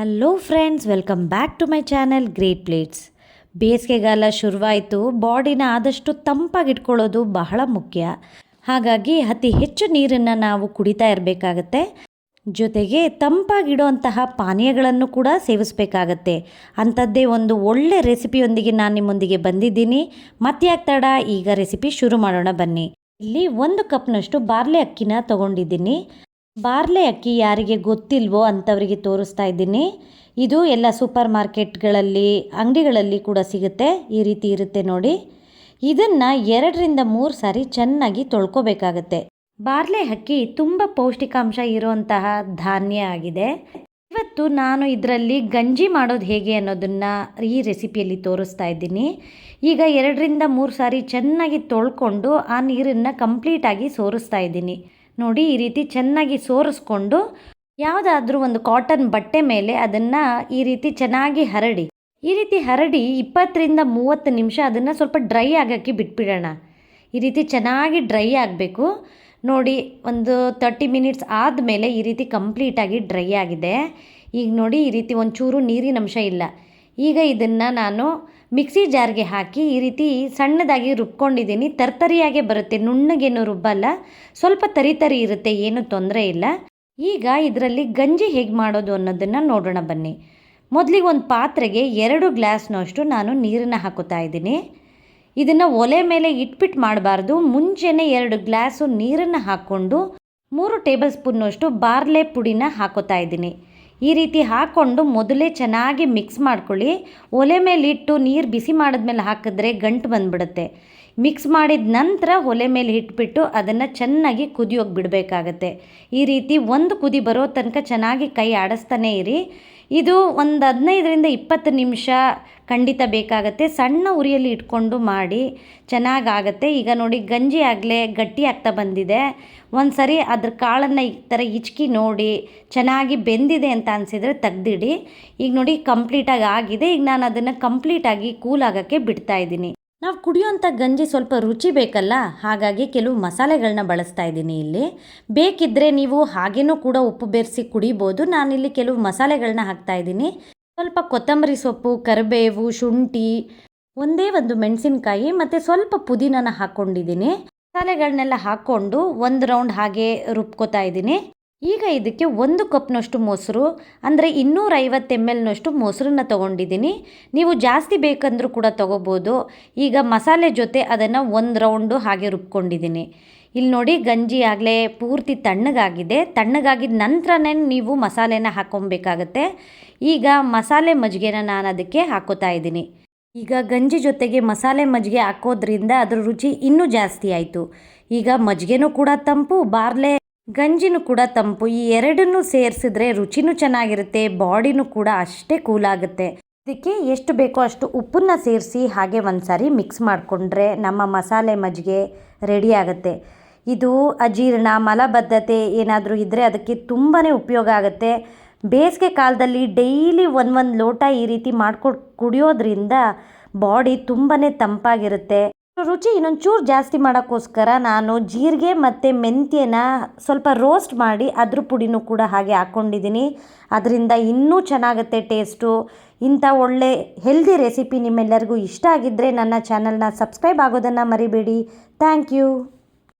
Hello friends welcome back to my channel great plates ಬೇಸಿಗೆಗಾಲ ಶುರುವಾಯಿತು, ಬಾಡಿನ ಆದಷ್ಟು ತಂಪಾಗಿಟ್ಕೊಳ್ಳೋದು ಬಹಳ ಮುಖ್ಯ. ಹಾಗಾಗಿ ಅತಿ ಹೆಚ್ಚು ನೀರನ್ನು ನಾವು ಕುಡಿತಾ ಇರಬೇಕಾಗತ್ತೆ. ಜೊತೆಗೆ ತಂಪಾಗಿಡುವಂತಹ ಪಾನೀಯಗಳನ್ನು ಕೂಡ ಸೇವಿಸಬೇಕಾಗತ್ತೆ. ಅಂಥದ್ದೇ ಒಂದು ಒಳ್ಳೆ ರೆಸಿಪಿಯೊಂದಿಗೆ ನಾನು ನಿಮ್ಮೊಂದಿಗೆ ಬಂದಿದ್ದೀನಿ. ಮತ್ತ್ಯಾಕೆ ತಡ, ಈಗ ರೆಸಿಪಿ ಶುರು ಮಾಡೋಣ ಬನ್ನಿ. ಇಲ್ಲಿ ಒಂದು ಕಪ್ನಷ್ಟು ಬಾರ್ಲೆ ಅಕ್ಕಿನ ತಗೊಂಡಿದ್ದೀನಿ. ಬಾರ್ಲೆ ಅಕ್ಕಿ ಯಾರಿಗೆ ಗೊತ್ತಿಲ್ವೋ ಅಂಥವರಿಗೆ ತೋರಿಸ್ತಾ ಇದ್ದೀನಿ. ಇದು ಎಲ್ಲ ಸೂಪರ್ ಮಾರ್ಕೆಟ್ಗಳಲ್ಲಿ ಅಂಗಡಿಗಳಲ್ಲಿ ಕೂಡ ಸಿಗುತ್ತೆ. ಈ ರೀತಿ ಇರುತ್ತೆ ನೋಡಿ. ಇದನ್ನು ಎರಡರಿಂದ ಮೂರು ಸಾರಿ ಚೆನ್ನಾಗಿ ತೊಳ್ಕೊಬೇಕಾಗತ್ತೆ. ಬಾರ್ಲೆ ಅಕ್ಕಿ ತುಂಬ ಪೌಷ್ಟಿಕಾಂಶ ಇರುವಂತಹ ಧಾನ್ಯ ಆಗಿದೆ. ಇವತ್ತು ನಾನು ಇದರಲ್ಲಿ ಗಂಜಿ ಮಾಡೋದು ಹೇಗೆ ಅನ್ನೋದನ್ನು ಈ ರೆಸಿಪಿಯಲ್ಲಿ ತೋರಿಸ್ತಾ ಇದ್ದೀನಿ. ಈಗ ಎರಡರಿಂದ ಮೂರು ಸಾರಿ ಚೆನ್ನಾಗಿ ತೊಳ್ಕೊಂಡು ಆ ನೀರನ್ನು ಕಂಪ್ಲೀಟಾಗಿ ಸೋರಿಸ್ತಾ ಇದ್ದೀನಿ. ನೋಡಿ ಈ ರೀತಿ ಚೆನ್ನಾಗಿ ಸೋರಿಸ್ಕೊಂಡು ಯಾವುದಾದ್ರೂ ಒಂದು ಕಾಟನ್ ಬಟ್ಟೆ ಮೇಲೆ ಅದನ್ನು ಈ ರೀತಿ ಚೆನ್ನಾಗಿ ಹರಡಿ. ಈ ರೀತಿ ಹರಡಿ ಇಪ್ಪತ್ತರಿಂದ ಮೂವತ್ತು ನಿಮಿಷ ಅದನ್ನು ಸ್ವಲ್ಪ ಡ್ರೈ ಆಗೋಕ್ಕೆ ಬಿಟ್ಬಿಡೋಣ. ಈ ರೀತಿ ಚೆನ್ನಾಗಿ ಡ್ರೈ ಆಗಬೇಕು. ನೋಡಿ ಒಂದು ತರ್ಟಿ ಮಿನಿಟ್ಸ್ ಆದಮೇಲೆ ಈ ರೀತಿ ಕಂಪ್ಲೀಟಾಗಿ ಡ್ರೈ ಆಗಿದೆ. ಈಗ ನೋಡಿ ಈ ರೀತಿ ಒಂಚೂರು ನೀರಿನ ಅಂಶ ಇಲ್ಲ. ಈಗ ಇದನ್ನು ನಾನು ಮಿಕ್ಸಿ ಜಾರ್ಗೆ ಹಾಕಿ ಈ ರೀತಿ ಸಣ್ಣದಾಗಿ ರುಬ್ಕೊಂಡಿದ್ದೀನಿ. ತರ್ತರಿಯಾಗೆ ಬರುತ್ತೆ, ನುಣ್ಣಗೇನು ರುಬ್ಬಲ್ಲ. ಸ್ವಲ್ಪ ತರಿ ತರಿ ಇರುತ್ತೆ, ಏನು ತೊಂದರೆ ಇಲ್ಲ. ಈಗ ಇದರಲ್ಲಿ ಗಂಜಿ ಹೇಗೆ ಮಾಡೋದು ಅನ್ನೋದನ್ನು ನೋಡೋಣ ಬನ್ನಿ. ಮೊದಲಿಗೆ ಒಂದು ಪಾತ್ರೆಗೆ ಎರಡು ಗ್ಲಾಸ್ನಷ್ಟು ನಾನು ನೀರನ್ನು ಹಾಕೋತಾ ಇದ್ದೀನಿ. ಇದನ್ನು ಒಲೆ ಮೇಲೆ ಇಟ್ಬಿಟ್ಟು ಮಾಡಬಾರ್ದು. ಮುಂಚೆನೇ ಎರಡು ಗ್ಲಾಸು ನೀರನ್ನು ಹಾಕ್ಕೊಂಡು ಮೂರು ಟೇಬಲ್ ಸ್ಪೂನ್ನಷ್ಟು ಬಾರ್ಲೆ ಪುಡಿನ ಹಾಕೋತಾ ಇದ್ದೀನಿ. ಈ ರೀತಿ ಹಾಕ್ಕೊಂಡು ಮೊದಲೇ ಚೆನ್ನಾಗಿ ಮಿಕ್ಸ್ ಮಾಡ್ಕೊಳ್ಳಿ. ಒಲೆ ಮೇಲೆ ಇಟ್ಟು ನೀರು ಬಿಸಿ ಮಾಡಿದ್ಮೇಲೆ ಹಾಕಿದ್ರೆ ಗಂಟು ಬಂದ್ಬಿಡುತ್ತೆ. ಮಿಕ್ಸ್ ಮಾಡಿದ ನಂತರ ಒಲೆ ಮೇಲೆ ಇಟ್ಬಿಟ್ಟು ಅದನ್ನು ಚೆನ್ನಾಗಿ ಕುದಿಯೋಗಿ ಬಿಡಬೇಕಾಗತ್ತೆ. ಈ ರೀತಿ ಒಂದು ಕುದಿ ಬರೋ ತನಕ ಚೆನ್ನಾಗಿ ಕೈ ಆಡಿಸ್ತಾನೇ ಇರಿ. ಇದು ಒಂದು ಹದಿನೈದರಿಂದ ಇಪ್ಪತ್ತು ನಿಮಿಷ ಖಂಡಿತ ಬೇಕಾಗತ್ತೆ. ಸಣ್ಣ ಉರಿಯಲ್ಲಿ ಇಟ್ಕೊಂಡು ಮಾಡಿ ಚೆನ್ನಾಗಾಗತ್ತೆ. ಈಗ ನೋಡಿ ಗಂಜಿ ಆಗಲೇ ಗಟ್ಟಿ ಆಗ್ತಾ ಬಂದಿದೆ. ಒಂದು ಸರಿ ಅದ್ರ ಕಾಳನ್ನು ಈ ಥರ ಹಿಚ್ಕಿ ನೋಡಿ ಚೆನ್ನಾಗಿ ಬೆಂದಿದೆ ಅಂತ ಅನಿಸಿದರೆ ತೆಗ್ದಿಡಿ. ಈಗ ನೋಡಿ ಕಂಪ್ಲೀಟಾಗಿ ಆಗಿದೆ. ಈಗ ನಾನು ಅದನ್ನು ಕಂಪ್ಲೀಟಾಗಿ ಕೂಲ್ ಆಗೋಕ್ಕೆ ಬಿಡ್ತಾ ಇದ್ದೀನಿ. ನಾವು ಕುಡಿಯುವಂಥ ಗಂಜಿ ಸ್ವಲ್ಪ ರುಚಿ ಬೇಕಲ್ಲ, ಹಾಗಾಗಿ ಕೆಲವು ಮಸಾಲೆಗಳನ್ನ ಬಳಸ್ತಾ ಇದ್ದೀನಿ ಇಲ್ಲಿ. ಬೇಕಿದ್ದರೆ ನೀವು ಹಾಗೇನೂ ಕೂಡ ಉಪ್ಪು ಬೆರೆಸಿ ಕುಡಿಬೋದು. ನಾನಿಲ್ಲಿ ಕೆಲವು ಮಸಾಲೆಗಳನ್ನ ಹಾಕ್ತಾ ಇದ್ದೀನಿ. ಸ್ವಲ್ಪ ಕೊತ್ತಂಬರಿ ಸೊಪ್ಪು, ಕರಿಬೇವು, ಶುಂಠಿ, ಒಂದೇ ಒಂದು ಮೆಣಸಿನಕಾಯಿ ಮತ್ತು ಸ್ವಲ್ಪ ಪುದೀನನ ಹಾಕ್ಕೊಂಡಿದ್ದೀನಿ. ಮಸಾಲೆಗಳನ್ನೆಲ್ಲ ಹಾಕ್ಕೊಂಡು ಒಂದು ರೌಂಡ್ ಹಾಗೆ ರುಬ್ಕೋತಾ ಇದ್ದೀನಿ. ಈಗ ಇದಕ್ಕೆ ಒಂದು ಕಪ್ನಷ್ಟು ಮೊಸರು, ಅಂದರೆ ಇನ್ನೂರೈವತ್ತು ಎಂ ಎಲ್ನಷ್ಟು ಮೊಸರನ್ನ ತೊಗೊಂಡಿದ್ದೀನಿ. ನೀವು ಜಾಸ್ತಿ ಬೇಕಂದರೂ ಕೂಡ ತೊಗೋಬೋದು. ಈಗ ಮಸಾಲೆ ಜೊತೆ ಅದನ್ನು ಒಂದು ರೌಂಡು ಹಾಗೆ ರುಬ್ಕೊಂಡಿದ್ದೀನಿ. ಇಲ್ಲಿ ನೋಡಿ ಗಂಜಿ ಆಗಲೇ ಪೂರ್ತಿ ತಣ್ಣಗಾಗಿದೆ. ತಣ್ಣಗಾಗಿದ ನಂತರನೇ ನೀವು ಮಸಾಲೆನ ಹಾಕೊಬೇಕಾಗತ್ತೆ. ಈಗ ಮಸಾಲೆ ಮಜ್ಜಿಗೆನ ನಾನು ಅದಕ್ಕೆ ಹಾಕೋತಾ ಇದ್ದೀನಿ. ಈಗ ಗಂಜಿ ಜೊತೆಗೆ ಮಸಾಲೆ ಮಜ್ಜಿಗೆ ಹಾಕೋದ್ರಿಂದ ಅದರ ರುಚಿ ಇನ್ನೂ ಜಾಸ್ತಿ ಆಯಿತು. ಈಗ ಮಜ್ಜಿಗೆನೂ ಕೂಡ ತಂಪು, ಬಾರ್ಲೆ ಗಂಜಿನೂ ಕೂಡ ತಂಪು. ಈ ಎರಡನ್ನೂ ಸೇರಿಸಿದ್ರೆ ರುಚಿನೂ ಚೆನ್ನಾಗಿರುತ್ತೆ, ಬಾಡಿನೂ ಕೂಡ ಅಷ್ಟೇ ಕೂಲ್ ಆಗುತ್ತೆ ಇದಕ್ಕೆ ಎಷ್ಟು ಬೇಕೋ ಅಷ್ಟು ಉಪ್ಪನ್ನ ಸೇರಿಸಿ ಹಾಗೆ ಒಂದು ಸಾರಿ ಮಿಕ್ಸ್ ಮಾಡಿಕೊಂಡ್ರೆ ನಮ್ಮ ಮಸಾಲೆ ಮಜ್ಜಿಗೆ ರೆಡಿ ಆಗುತ್ತೆ. ಇದು ಅಜೀರ್ಣ, ಮಲಬದ್ಧತೆ ಏನಾದರೂ ಇದ್ದರೆ ಅದಕ್ಕೆ ತುಂಬಾ ಉಪಯೋಗ ಆಗುತ್ತೆ. ಬೇಸಿಗೆ ಕಾಲದಲ್ಲಿ ಡೈಲಿ ಒಂದು ಒಂದು ಲೋಟ ಈ ರೀತಿ ಮಾಡ್ಕೊಂಡು, ಕುಡಿಯೋದ್ರಿಂದ ಬಾಡಿ ತುಂಬಾ ತಂಪಾಗಿರುತ್ತೆ. ರುಚಿ ಇನ್ನೊಂದು ಚೂರು ಜಾಸ್ತಿ ಮಾಡೋಕ್ಕೋಸ್ಕರ ನಾನು ಜೀರಿಗೆ ಮತ್ತು ಮೆಂತ್ಯನ ಸ್ವಲ್ಪ ರೋಸ್ಟ್ ಮಾಡಿ ಅದ್ರ ಪುಡಿನೂ ಕೂಡ ಹಾಗೆ ಹಾಕ್ಕೊಂಡಿದ್ದೀನಿ ಅದರಿಂದ ಇನ್ನೂ ಚೆನ್ನಾಗುತ್ತೆ ಟೇಸ್ಟು. ಇಂಥ ಒಳ್ಳೆ ಹೆಲ್ದಿ ರೆಸಿಪಿ ನಿಮ್ಮೆಲ್ಲರಿಗೂ ಇಷ್ಟ ಆಗಿದ್ದರೆ ನನ್ನ ಚಾನಲ್ನ ಸಬ್ಸ್ಕ್ರೈಬ್ ಆಗೋದನ್ನು ಮರಿಬೇಡಿ. Thank you.